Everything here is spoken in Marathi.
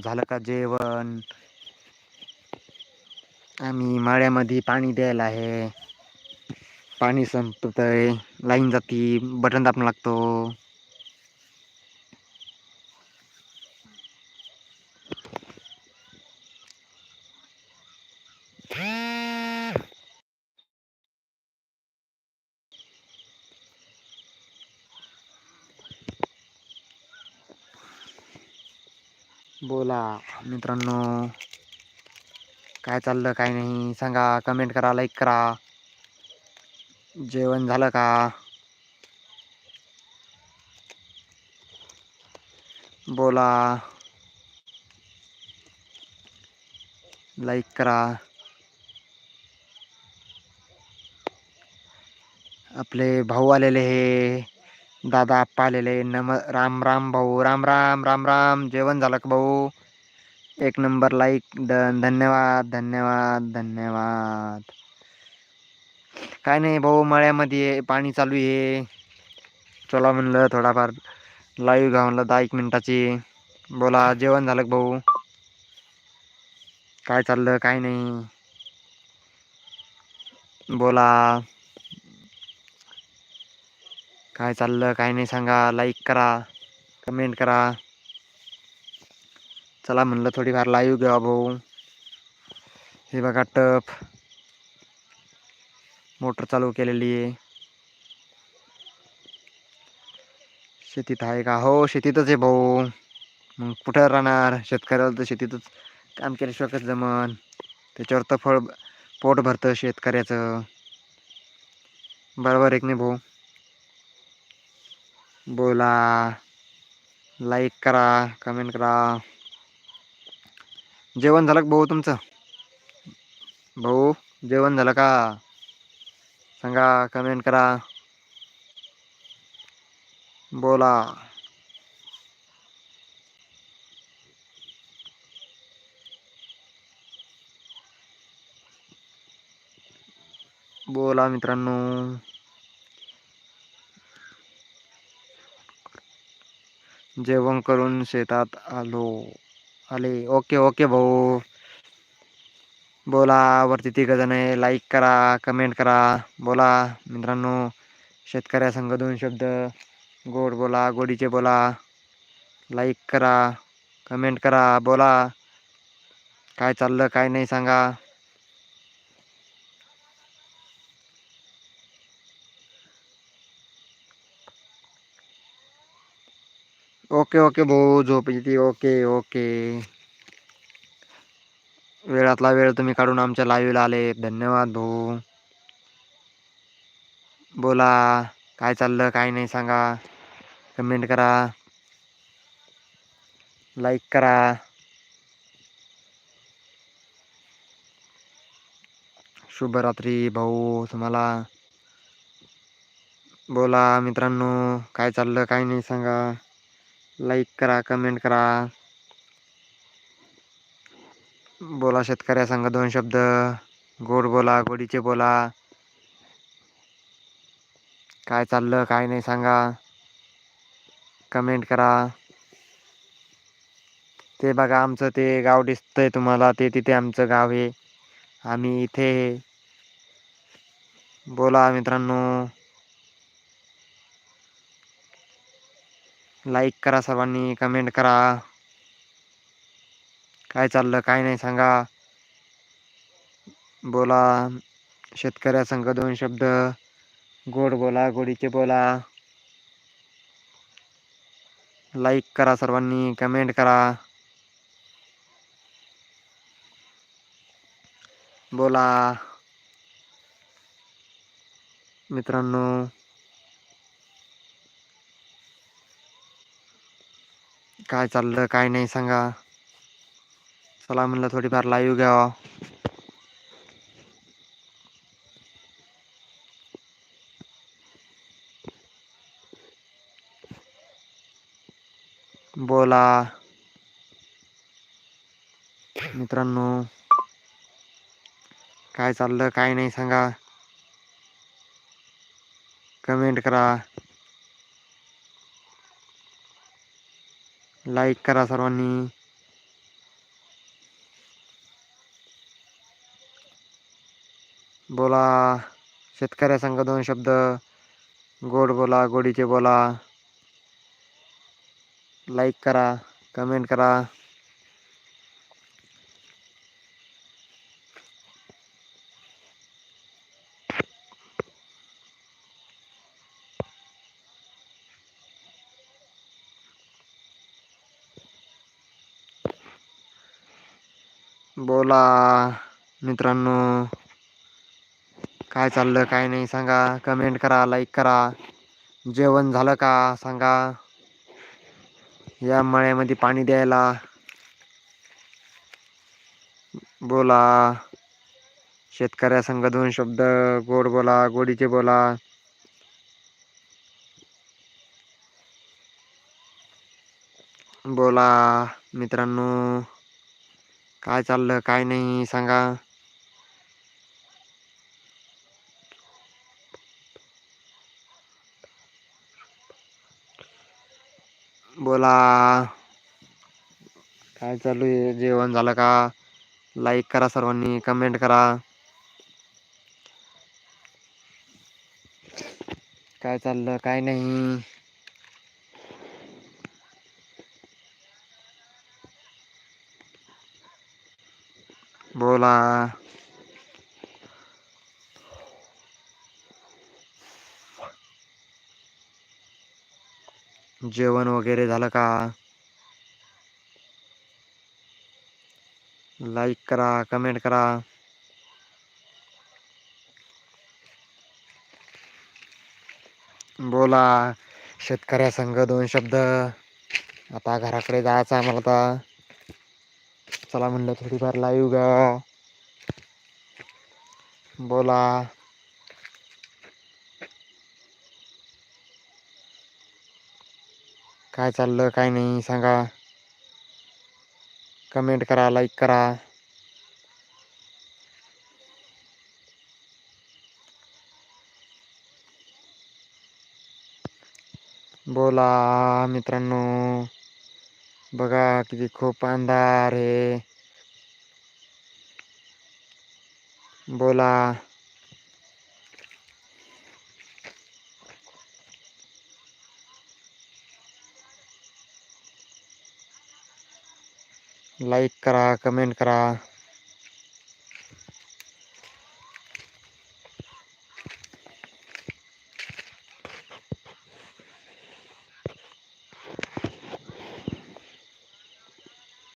झालं का जेवण? आम्ही माळ्यामध्ये पाणी द्यायला आहे. पाणी संपत आहे लाईन जाती बटन दाबणं लागतो. बोला मित्रांनो. काय चाललं काय नाही? सांगा कमेंट करा लाईक करा. जेवण झालं का? बोला. लाईक करा. आपले भाऊ आलेले हे. दादा आप्पा आलेले. नम राम राम भाऊ राम राम राम राम. जेवण झालं का भाऊ? एक नंबर लाईक. डन धन्यवाद धन्यवाद धन्यवाद. काय नाही भाऊ मळ्यामध्ये पाणी चालू आहे. चला म्हणलं थोडाफार लाईव्ह घ्या म्हणलं दहा एक मिनटाची. बोला जेवण झालं का भाऊ? काय चाललं? काय नाही. बोला. काय चाललं काय नाही सांगा. लाईक करा कमेंट करा. चला म्हणलं थोडीफार लाईव्ह घ्या भाऊ हे बघा टप. मोटर चालू केलेली आहे. शेतीत आहे का? हो शेतीतच आहे भाऊ. मग कुठं राहणार? शेतकऱ्याला तर शेतीतच काम केल्याशिवाय जमन त्याच्यावर तर फळ पोट भरतं शेतकऱ्याचं. बरोबर एक नाही भाऊ? बोला. लाईक करा कमेंट करा. जेवण झालं का भाऊ तुमचं? भाऊ जेवण झालं का? सांगा कमेंट करा. बोला. बोला मित्रांनो. जेवण करून शेतात आलो आले. ओके ओके भाऊ. बोला वरती तिघ जण आहे. लाईक करा कमेंट करा. बोला मित्रांनो. शेतकऱ्यासंग दोन शब्द. गोड बोला गोडीचे बोला. लाईक करा कमेंट करा. बोला. काय चाललं काय नाही सांगा. ओके ओके भाऊ झोप येते ओके ओके. वेळातला वेळ तुम्ही काढून आमच्या लाईव्हला आले. धन्यवाद भाऊ. बोला काय चाललं काय नाही सांगा. कमेंट करा. लाईक करा. शुभरात्री भाऊ तुम्हाला. बोला मित्रांनो काय चाललं काय नाही सांगा. लाईक करा कमेंट करा. बोला शेतकऱ्या सांगा दोन शब्द. गोड बोला गोडीचे बोला. काय चाललं काय नाही सांगा. कमेंट करा. ते बघा आमचं ते गाव दिसतंय तुम्हाला ते तिथे आमचं गाव आहे. आम्ही इथे बोला मित्रांनो. लाईक करा सर्वांनी कमेंट करा. काय चाललं काय नाही सांगा. बोला. शेतकऱ्या संघ दोन शब्द. गोड बोला गोडीचे बोला. लाईक करा सर्वांनी कमेंट करा. बोला. मित्रांनो काय चाललं काय नाही सांगा. चला म्हणलं थोडीफार लाईव्ह घ्यावा. बोला. मित्रांनो काय चाललं काय नाही सांगा. कमेंट करा. लाईक करा सर्वांनी. बोला. शेतकऱ्या संघ दोन शब्द. गोड बोला गोडीचे बोला. लाईक करा कमेंट करा. बोला मित्रांनो. काय चाललं काय नाही सांगा. कमेंट करा लाईक करा. जेवण झालं का सांगा. या मळ्यामध्ये पाणी द्यायला. बोला. शेतकऱ्या संघ दोन शब्द. गोड बोला गोडीचे बोला. बोला मित्रांनो. काय चाललं काय नाही सांगा. बोला. काय चालू आहे? जेवण झालं का? लाईक करा सर्वांनी कमेंट करा. काय चाललं काय नाही. बोला जेवण वगैरे झालं का? लाईक करा कमेंट करा. बोला. शेतकऱ्या संघ दोन शब्द. आता घराकडे जायचं आम्हाला आता. चला म्हणलं थोडीफार लाईव्ह गा बोला. काय चाललं काय नाही सांगा. कमेंट करा लाईक करा. बोला मित्रांनो. बघा किती खूप अंधार आहे. बोला. लाईक करा कमेंट करा.